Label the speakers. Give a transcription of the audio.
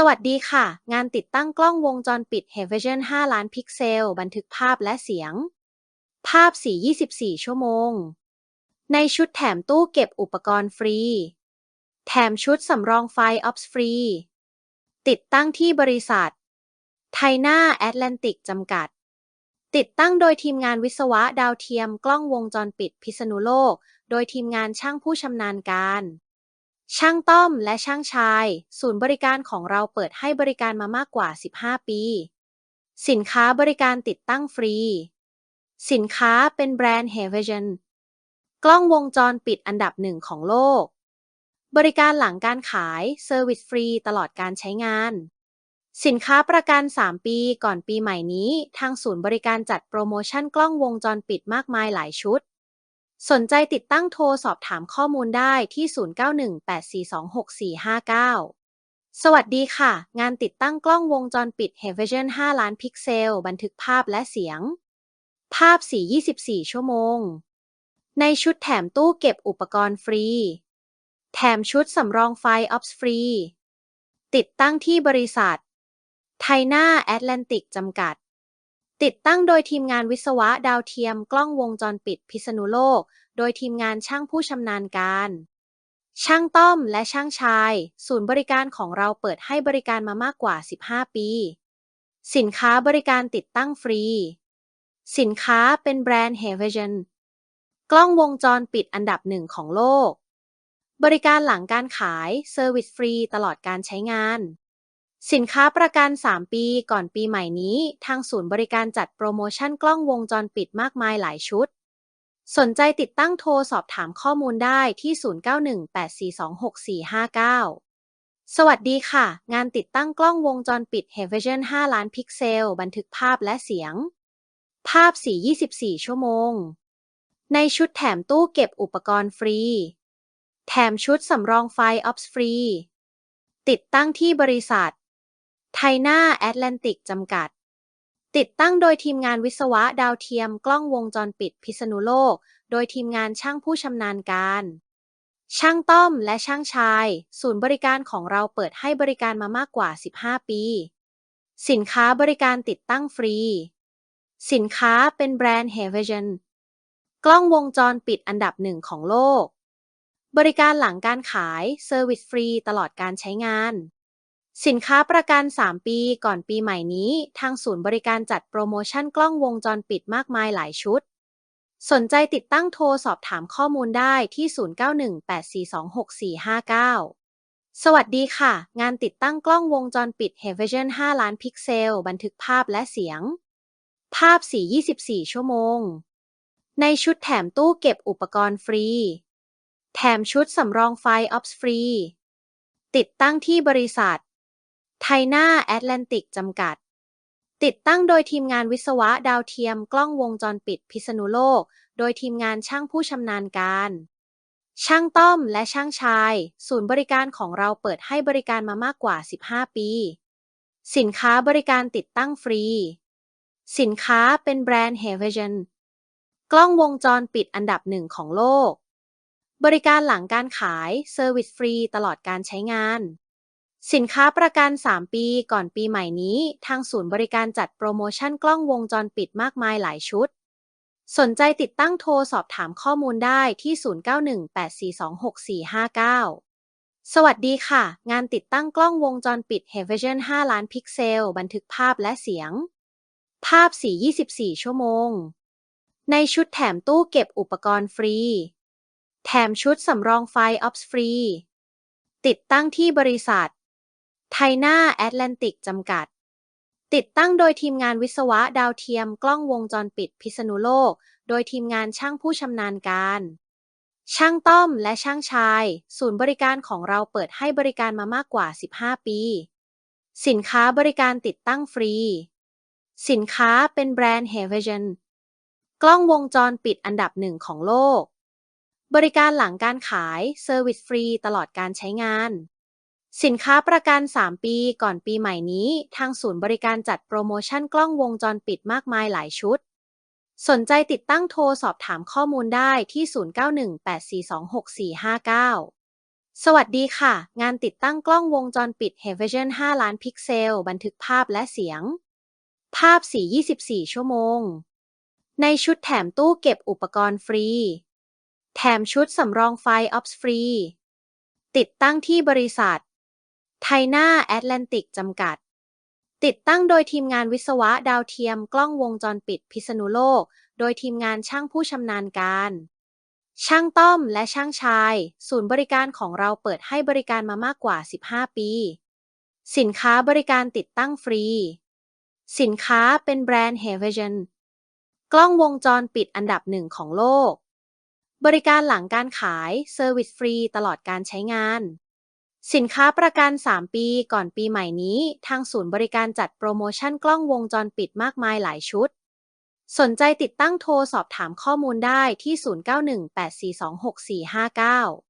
Speaker 1: สวัสดีค่ะ งานติดตั้งกล้องวงจรปิด Hikvision 5 ล้านพิกเซล บันทึกภาพและเสียง ภาพสี24 ชั่วโมง ในชุดแถมตู้เก็บอุปกรณ์ฟรี แถมชุดสำรองไฟออฟฟรี ติดตั้งที่บริษัท ไทน่าแอตแลนติกจำกัด ติดตั้งโดยทีมงานวิศวะดาวเทียมกล้องวงจรปิดพิษณุโลก โดยทีมงานช่างผู้ชำนาญการ ช่างต้อมและช่างชาย ศูนย์บริการของเราเปิดให้บริการมามากกว่า 15 ปี สินค้าบริการติดตั้งฟรี สินค้าเป็นแบรนด์ h e v i s i o n กล้องวงจรปิดอันดับหนึ่งของโลก บริการหลังการขายเซอร์วิสฟรีตลอดการใช้งาน สินค้าประกัน 3 ปีก่อนปีใหม่นี้ ทางศูนย์บริการจัดโปรโมชั่นกล้องวงจรปิดมากมายหลายชุด สนใจติดตั้งโทรสอบถามข้อมูลได้ที่ 0918426459 สวัสดีค่ะ งานติดตั้งกล้องวงจรปิด h e v i s i o n 5 ล้านพิกเซล บันทึกภาพและเสียง ภาพสี24 ชั่วโมง ในชุดแถมตู้เก็บอุปกรณ์ฟรี แถมชุดสำรองไฟออฟฟรี ติดตั้งที่บริษัท ไทน่าแอตแลนติกจำกัด ติดตั้งโดยทีมงานวิศวะดาวเทียมกล้องวงจรปิดพิษณุโลก โดยทีมงานช่างผู้ชำนาญการ ช่างต้อมและช่างชาย ศูนย์บริการของเราเปิดให้บริการมามากกว่า 15 ปี สินค้าบริการติดตั้งฟรี สินค้าเป็นแบรนด์ h e v i s i o n กล้องวงจรปิดอันดับหนึ่งของโลก บริการหลังการขายเซอร์วิสฟรีตลอดการใช้งาน สินค้าประกัน 3 ปีก่อนปีใหม่นี้ ทางศูนย์บริการจัดโปรโมชั่นกล้องวงจรปิดมากมายหลายชุด สนใจติดตั้งโทรสอบถามข้อมูลได้ที่ 0918426459 สวัสดีค่ะ งานติดตั้งกล้องวงจรปิด h e v i s i o n 5 ล้านพิกเซล บันทึกภาพและเสียง ภาพสี 24 ชั่วโมง ในชุดแถมตู้เก็บอุปกรณ์ฟรี แถมชุดสำรองไฟออฟฟรีติดตั้งที่บริษัท ไทน่าแอตแลนติกจำกัด ติดตั้งโดยทีมงานวิศวะดาวเทียมกล้องวงจรปิดพิษณุโลก โดยทีมงานช่างผู้ชำนาญการ ช่างต้อมและช่างชาย ศูนย์บริการของเราเปิดให้บริการมามากกว่า 15 ปี สินค้าบริการติดตั้งฟรี สินค้าเป็นแบรนด์ h e v i s i o n กล้องวงจรปิดอันดับหนึ่งของโลก บริการหลังการขายเซอร์วิสฟรีตลอดการใช้งาน สินค้าประกัน 3 ปีก่อนปีใหม่นี้ ทางศูนย์บริการจัดโปรโมชั่นกล้องวงจรปิดมากมายหลายชุด สนใจติดตั้งโทรสอบถามข้อมูลได้ที่ 0918426459 สวัสดีค่ะ งานติดตั้งกล้องวงจรปิด h e v i s i o n 5 ล้านพิกเซล บันทึกภาพและเสียง ภาพสี 24 ชั่วโมง ในชุดแถมตู้เก็บอุปกรณ์ฟรี แถมชุดสำรองไฟออฟฟรี ติดตั้งที่บริษัท ไทน่าแอตแลนติกจำกัด ติดตั้งโดยทีมงานวิศวะดาวเทียมกล้องวงจรปิดพิษณุโลก โดยทีมงานช่างผู้ชำนาญการ ช่างต้อมและช่างชาย ศูนย์บริการของเราเปิดให้บริการมามากกว่า 15 ปี สินค้าบริการติดตั้งฟรี สินค้าเป็นแบรนด์ h e v i s i o n กล้องวงจรปิดอันดับหนึ่งของโลก บริการหลังการขายเซอร์วิสฟรีตลอดการใช้งาน สินค้าประกัน 3 ปีก่อนปีใหม่นี้ ทางศูนย์บริการจัดโปรโมชั่นกล้องวงจรปิดมากมายหลายชุด สนใจติดตั้งโทรสอบถามข้อมูลได้ที่ 0918426459 สวัสดีค่ะ งานติดตั้งกล้องวงจรปิด h e v i s i o n 5 ล้านพิกเซล บันทึกภาพและเสียง ภาพสี24 ชั่วโมง ในชุดแถมตู้เก็บอุปกรณ์ฟรี แถมชุดสำรองไฟออฟฟรี ติดตั้งที่บริษัท ไทน่าแอตแลนติกจำกัด ติดตั้งโดยทีมงานวิศวะดาวเทียมกล้องวงจรปิดพิษณุโลก โดยทีมงานช่างผู้ชำนาญการ ช่างต้อมและช่างชาย ศูนย์บริการของเราเปิดให้บริการมามากกว่า 15 ปี สินค้าบริการติดตั้งฟรี สินค้าเป็นแบรนด์ h e v i s i o n กล้องวงจรปิดอันดับหนึ่งของโลก บริการหลังการขายเซอร์วิสฟรีตลอดการใช้งาน สินค้าประกัน 3 ปีก่อนปีใหม่นี้ ทางศูนย์บริการจัดโปรโมชั่นกล้องวงจรปิดมากมายหลายชุด สนใจติดตั้งโทรสอบถามข้อมูลได้ที่ 0918426459 สวัสดีค่ะ งานติดตั้งกล้องวงจรปิด Haivision 5 ล้านพิกเซล บันทึกภาพและเสียง ภาพสี24 ชั่วโมง ในชุดแถมตู้เก็บอุปกรณ์ฟรี แถมชุดสำรองไฟออฟฟรี ติดตั้งที่บริษัท ไทน่าแอตแลนติกจำกัด ติดตั้งโดยทีมงานวิศวะดาวเทียมกล้องวงจรปิดพิษณุโลก โดยทีมงานช่างผู้ชำนาญการ ช่างต้อมและช่างชาย ศูนย์บริการของเราเปิดให้บริการมามากกว่า 15 ปี สินค้าบริการติดตั้งฟรี สินค้าเป็นแบรนด์ Haivision กล้องวงจรปิดอันดับหนึ่งของโลก บริการหลังการขายเซอร์วิสฟรีตลอดการใช้งาน สินค้าประกัน 3 ปีก่อนปีใหม่นี้ ทางศูนย์บริการจัดโปรโมชั่นกล้องวงจรปิดมากมายหลายชุด สนใจติดตั้งโทรสอบถามข้อมูลได้ที่ 0918426459